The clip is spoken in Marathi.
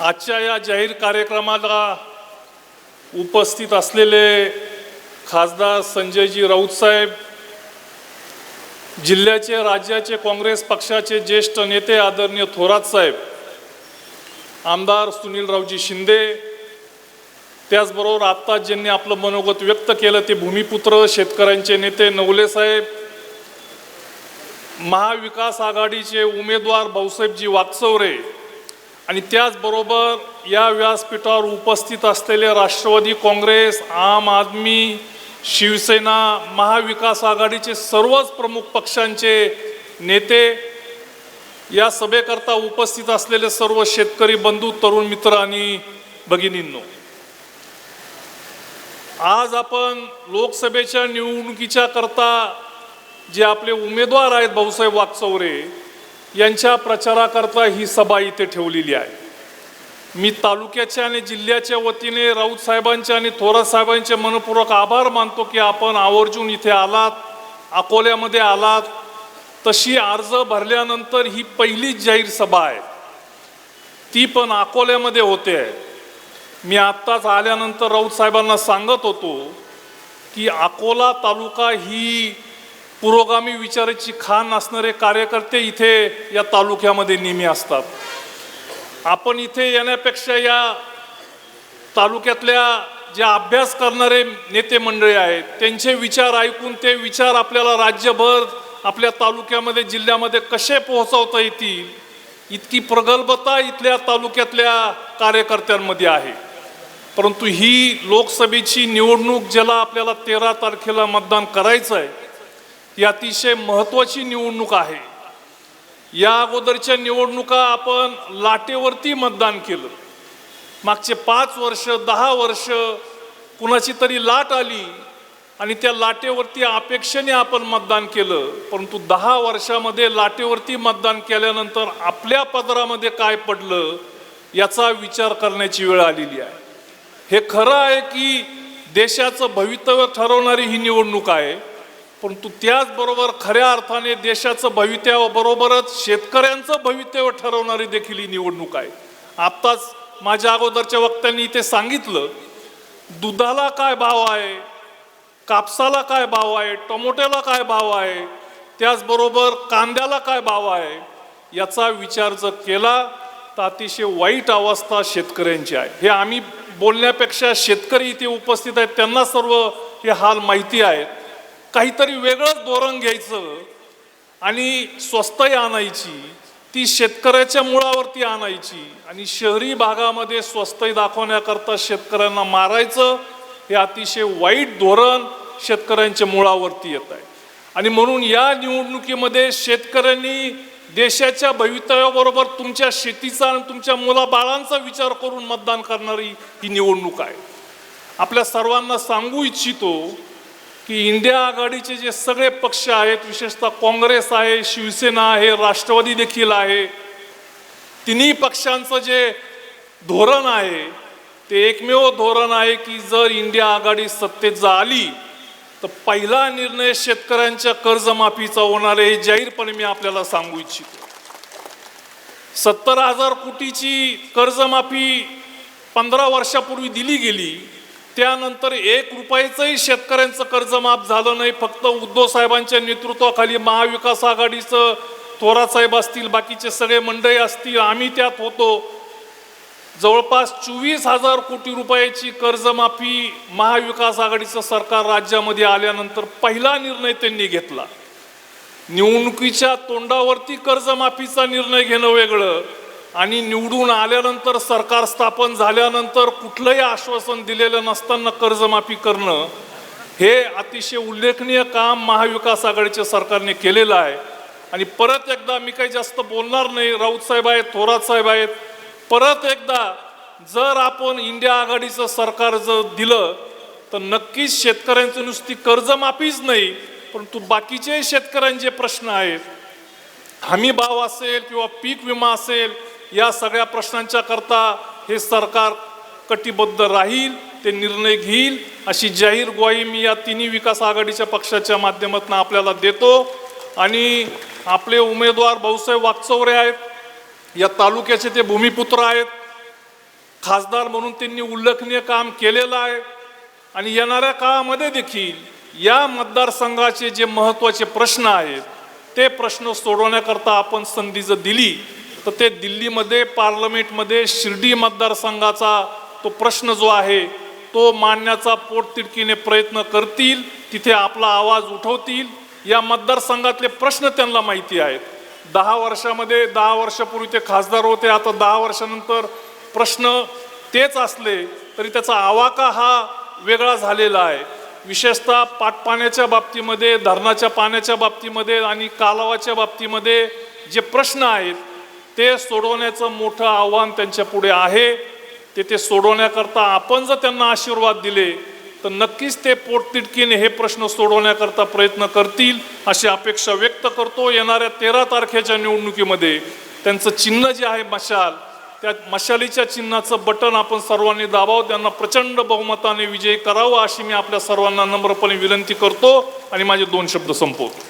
आजच्या या जाहीर कार्यक्रमाला उपस्थित असलेले खासदार संजयजी राऊत साहेब जिल्ह्याचे राज्याचे काँग्रेस पक्षाचे ज्येष्ठ नेते आदरणीय थोरात साहेब आमदार सुनीलरावजी शिंदे त्याचबरोबर आत्ता ज्यांनी आपलं मनोगत व्यक्त केलं ते भूमिपुत्र शेतकऱ्यांचे नेते नवले साहेब महाविकास आघाडीचे उमेदवार भाऊसाहेबजी वाकचौरे आणि त्याचबरोबर या व्यासपीठावर उपस्थित असलेले राष्ट्रवादी काँग्रेस आम आदमी शिवसेना महाविकास आघाडीचे सर्वच प्रमुख पक्षांचे नेते या सभेकरता उपस्थित असलेले सर्व शेतकरी बंधू तरुण मित्र आणि भगिनींनो आज आपण लोकसभेच्या निवडणुकीच्या करता जे आपले उमेदवार आहेत भाऊसाहेब वाकचौरे यांच्या प्रचाराकरता ही सभा इथे ठेवलेली आहे. मी तालुक्याच्या आणि जिल्ह्याच्या वतीने राऊत साहेबांचे आणि थोरात साहेबांचे मनपूर्वक आभार मानतो की आपण आवर्जून इथे आलात अकोल्यामध्ये आलात. तशी अर्ज भरल्यानंतर ही पहिलीच जाहीर सभा आहे. ती पण अकोल्यामध्ये होते. आहे मी आत्ताच आल्यानंतर राऊत साहेबांना सांगत होतो की अकोला तालुका ही पुरोगामी विचाराची खाण असणारे कार्यकर्ते इथे या तालुक्यामध्ये नेहमी असतात. आपण इथे येण्यापेक्षा या तालुक्यातल्या जे अभ्यास करणारे नेते मंडळी आहेत त्यांचे विचार ऐकून ते विचार आपल्याला राज्यभर आपल्या तालुक्यामध्ये जिल्ह्यामध्ये कसे पोहोचवता येतील इतकी प्रगल्भता इथल्या तालुक्यातल्या कार्यकर्त्यांमध्ये आहे. परंतु ही लोकसभेची निवडणूक ज्याला आपल्याला तेरा तारखेला मतदान करायचं आहे ही अतिशय महत्त्वाची निवडणूक आहे. या अगोदरच्या निवडणुका आपण लाटेवरती मतदान केलं. मागचे पाच वर्ष दहा वर्ष कुणाची तरी लाट आली आणि त्या लाटेवरती अपेक्षेने आपण मतदान केलं. परंतु दहा वर्षामध्ये लाटेवरती मतदान केल्यानंतर आपल्या पदरामध्ये काय पडलं याचा विचार करण्याची वेळ आलेली आहे. हे खरं आहे की देशाचं भवितव्य ठरवणारी ही निवडणूक आहे. परंतु त्याचबरोबर खऱ्या अर्थाने देशाचं भवितव्याबरोबरच शेतकऱ्यांचं भवितव्य ठरवणारी देखील ही निवडणूक आहे. आत्ताच माझ्या अगोदरच्या वक्त्यांनी इथे सांगितलं दुधाला काय भाव आहे कापसाला काय भाव आहे टोमॅटोला काय भाव आहे त्याचबरोबर कांद्याला काय भाव आहे याचा विचार जर केला तर अतिशय वाईट अवस्था शेतकऱ्यांची आहे. हे आम्ही बोलण्यापेक्षा शेतकरी इथे उपस्थित आहेत त्यांना सर्व हे हाल माहिती आहेत. काहीतरी वेगळंच धोरण घ्यायचं आणि स्वस्तही आणायची. ती शेतकऱ्याच्या मुळावरती आणायची आणि शहरी भागामध्ये स्वस्तही दाखवण्याकरता शेतकऱ्यांना मारायचं हे अतिशय वाईट धोरण शेतकऱ्यांच्या मुळावरती येत आहे. आणि म्हणून या निवडणुकीमध्ये शेतकऱ्यांनी देशाच्या भवितव्याबरोबर तुमच्या शेतीचा आणि तुमच्या मुलाबाळांचा विचार करून मतदान करणारी ही निवडणूक आहे. आपल्या सर्वांना सांगू इच्छितो की इंडिया आघाडीचे जे सगळे पक्ष आहेत विशेषतः काँग्रेस आहे शिवसेना आहे राष्ट्रवादी देखील आहे तिन्ही पक्षांचं जे धोरण आहे ते एकमेव धोरण आहे की जर इंडिया आघाडी सत्तेत जर आली तर पहिला निर्णय शेतकऱ्यांच्या कर्जमाफीचा होणार आहे हे जाहीरपणे मी आपल्याला सांगू इच्छितो. सत्तर हजार कोटीची कर्जमाफी पंधरा वर्षापूर्वी दिली गेली त्यानंतर एक रुपयाचंही शेतकऱ्यांचं कर्ज माफ झालं नाही. फक्त उद्धव साहेबांच्या नेतृत्वाखाली महाविकास आघाडीचं थोरात साहेब असतील बाकीचे सगळे मंडळी असतील आम्ही त्यात होतो. जवळपास चोवीस हजार कोटी रुपयाची कर्जमाफी महाविकास आघाडीचं सरकार राज्यामध्ये आल्यानंतर पहिला निर्णय त्यांनी घेतला. निवडणुकीच्या तोंडावरती कर्जमाफीचा निर्णय घेणं वेगळं. आणि निवडून आल्यानंतर सरकार स्थापन झाल्यानंतर कुठलंही आश्वासन दिलेलं नसताना कर्जमाफी करणं हे अतिशय उल्लेखनीय काम महाविकास आघाडीच्या सरकारने केलेलं आहे. आणि परत एकदा मी काही जास्त बोलणार नाही राऊत साहेब आहेत थोरात साहेब आहेत. परत एकदा जर आपण इंडिया आघाडीचं सरकार जर दिलं तर नक्कीच शेतकऱ्यांचं नुसती कर्जमाफीच नाही परंतु बाकीचे शेतकऱ्यांचे प्रश्न आहेत. हमी भाव असेल किंवा पीक विमा असेल या सगळ्या प्रश्नांच्या करता हे सरकार कटिबद्ध राहील ते निर्णय घेईल अशी जाहीर ग्वाही मी या तिन्ही विकास आघाडीच्या पक्षाच्या माध्यमातून आपल्याला देतो. आणि आपले उमेदवार भाऊसाहेब वाकचौरे आहेत या तालुक्याचे ते भूमिपुत्र आहेत. खासदार म्हणून त्यांनी उल्लेखनीय काम केलेलं आहे. आणि येणाऱ्या काळामध्ये देखील या मतदारसंघाचे जे महत्त्वाचे प्रश्न आहेत ते प्रश्न सोडवण्याकरता आपण संधी जर दिली. तर ते दिल्लीमध्ये पार्लमेंटमध्ये शिर्डी मतदारसंघाचा तो प्रश्न जो आहे तो मांडण्याचा पोटतिडकीने प्रयत्न करतील तिथे आपला आवाज उठवतील. या मतदारसंघातले प्रश्न त्यांना माहिती आहेत. दहा वर्षामध्ये दहा वर्षापूर्वी ते खासदार होते आता दहा वर्षानंतर प्रश्न तेच असले तरी त्याचा आवाका हा वेगळा झालेला आहे. विशेषतः पाटपाण्याच्या बाबतीमध्ये धरणाच्या पाण्याच्या बाबतीमध्ये आणि कालवाच्या बाबतीमध्ये जे प्रश्न आहेत ते सोडवण्याचं मोठं आव्हान त्यांच्या पुढे आहे. ते ते सोडवण्याकरता आपण जर त्यांना आशीर्वाद दिले तर नक्कीच ते पोटतिडकीने हे प्रश्न सोडवण्याकरता प्रयत्न करतील अशी अपेक्षा व्यक्त करतो. येणाऱ्या तेरा तारखेच्या निवडणुकीमध्ये त्यांचं चिन्ह जे आहे मशाल त्या मशालीच्या चिन्हाचं बटन आपण सर्वांनी दाबावं त्यांना प्रचंड बहुमताने विजयी करावं अशी मी आपल्या सर्वांना नम्रपणे विनंती करतो. आणि माझे दोन शब्द संपवतो.